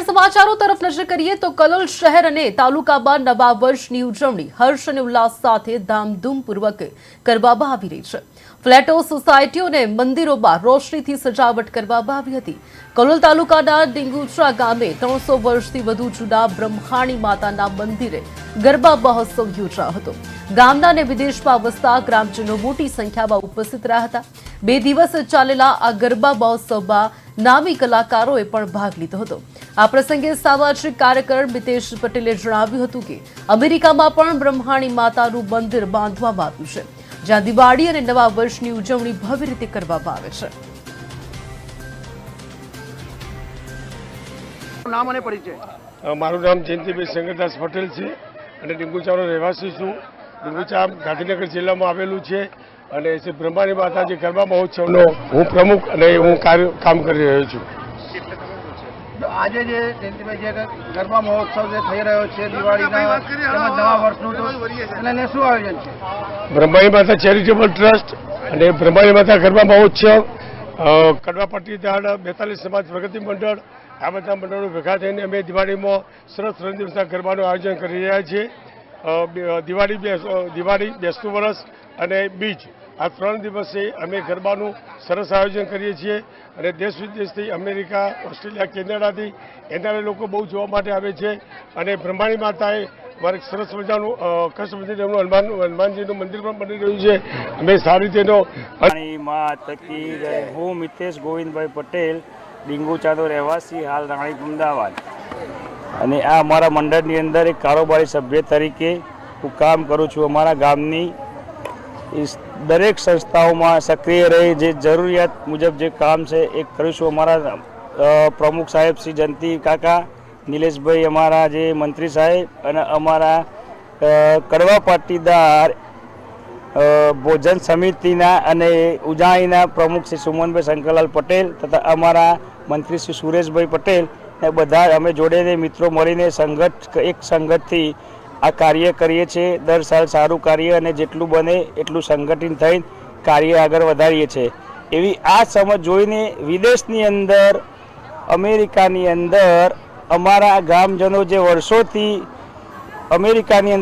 આગળ સમાચારો તરફ નજર કરીએ તો કલોલ શહેર અને તાલુકામાં નવા વર્ષની ઉજવણી હર્ષ અને ઉલ્લાસ સાથે ધામધૂમપૂર્વક કરવામાં આવી રહી છે. ફ્લેટો સોસાયટીઓ અને મંદિરોમાં રોશનીથી સજાવટ કરવામાં આવી હતી. કલોલ તાલુકાના ડિંગુચરા ગામે ત્રણસો વર્ષથી વધુ જૂના બ્રહ્માણી માતાના મંદિરે ગરબા મહોત્સવ યોજાયો હતો. ગામના અને વિદેશમાં વસતા ગ્રામજનો મોટી સંખ્યામાં ઉપસ્થિત રહ્યા હતા. બે દિવસ ચાલેલા આ ગરબા મહોત્સવમાં નામી કલાકારોએ પણ ભાગ લીધો હતો. આ પ્રસંગે સામાજિક કાર્યકર મિતેશ પટેલે જણાવ્યું હતું કે અમેરિકામાં પણ બ્રહ્માણી માતાનું મંદિર બાંધવામાં આવ્યું છે. જ્યાં દિવાળી અને નવા વર્ષની ઉજવણી ભવ્ય રીતે કરવામાં આવે છે. નામ અને પરિચય? મારું નામ જયંતિભાઈ શંકરદાસ પટેલ છે. અને ડીંગુચાનો રહેવાસી છું. ડીંગુચા ગાંધીનગર જિલ્લામાં આવેલું છે. અને શ્રી બ્રહ્માની માતાજી ગરબા મહોત્સવનો હું પ્રમુખ અને હું કાર્ય કામ કરી રહ્યો છું. આજે જે જયંતિભાઈ જે ગરબા મહોત્સવ જે થઈ રહ્યો છે દિવાળીના નવા વર્ષનું એને શું આયોજન છે? બ્રહ્માણી માતા ચેરિટેબલ ટ્રસ્ટ અને બ્રહ્માણી માતા ગરબા મહોત્સવ કડવા પટ્ટીદાર બેતાલીસ સમાજ પ્રગતિ મંડળ આ બધા મંડળો ભેગા થઈને અમે દિવાળીમાં સરસ ત્રણ દિવસના ગરબાનું આયોજન કરી રહ્યા છીએ. દિવાળી દિવાળી બેસતું વર્ષ અને બીજ. આ ત્રણ દિવસે અમે ગરબાનું સરસ આયોજન કરીએ છીએ અને દેશ વિદેશથી અમેરિકા, ઓસ્ટ્રેલિયા, કેનેડાથી એના લોકો બહુ જોવા માટે આવે છે અને બ્રહ્માણી માતાએ મારે સરસ મજાનું કૃષ્ણ મંદિર એમનું હનુમાન, હનુમાનજીનું મંદિર પણ બની રહ્યું છે અમે સારી રીતે એનો. હું મિતેશ ગોવિંદભાઈ પટેલ, ડીંગુ ચાંદો રહેવાસી, હાલ રાણીપ અમદાવાદ અને આ અમારા મંડળની અંદર એક કારોબારી સભ્ય તરીકે હું કામ કરું છું અમારા ગામની દરેક સંસ્થાઓમાં સક્રિય રહી. જે જરૂરિયાત મુજબ જે કામ છે, એ કરીશું. અમારા પ્રમુખ સાહેબ શ્રી જયંતિ કાકા, નિલેશભાઈ અમારા જે મંત્રી સાહેબ અને અમારા કડવા પાટીદાર ભોજન સમિતિના અને ઉજાણીના પ્રમુખ શ્રી સુમનભાઈ શંકરલાલ પટેલ તથા અમારા મંત્રી શ્રી સુરેશભાઈ પટેલ એ બધા અમે જોડેને મિત્રો મળીને સંગઠ, એક સંગઠથી આ કાર્ય કરીએ છીએ, દર સાલ સારું કાર્ય અને જેટલું બને એટલું સંગઠિત થઈ કાર્ય આગળ વધારીએ છીએ. એવી આ સમજ જોઈને વિદેશની અંદર, અમેરિકાની અંદર, અમારા ગામજનો જે વર્ષોથી અમેરિકાની અંદર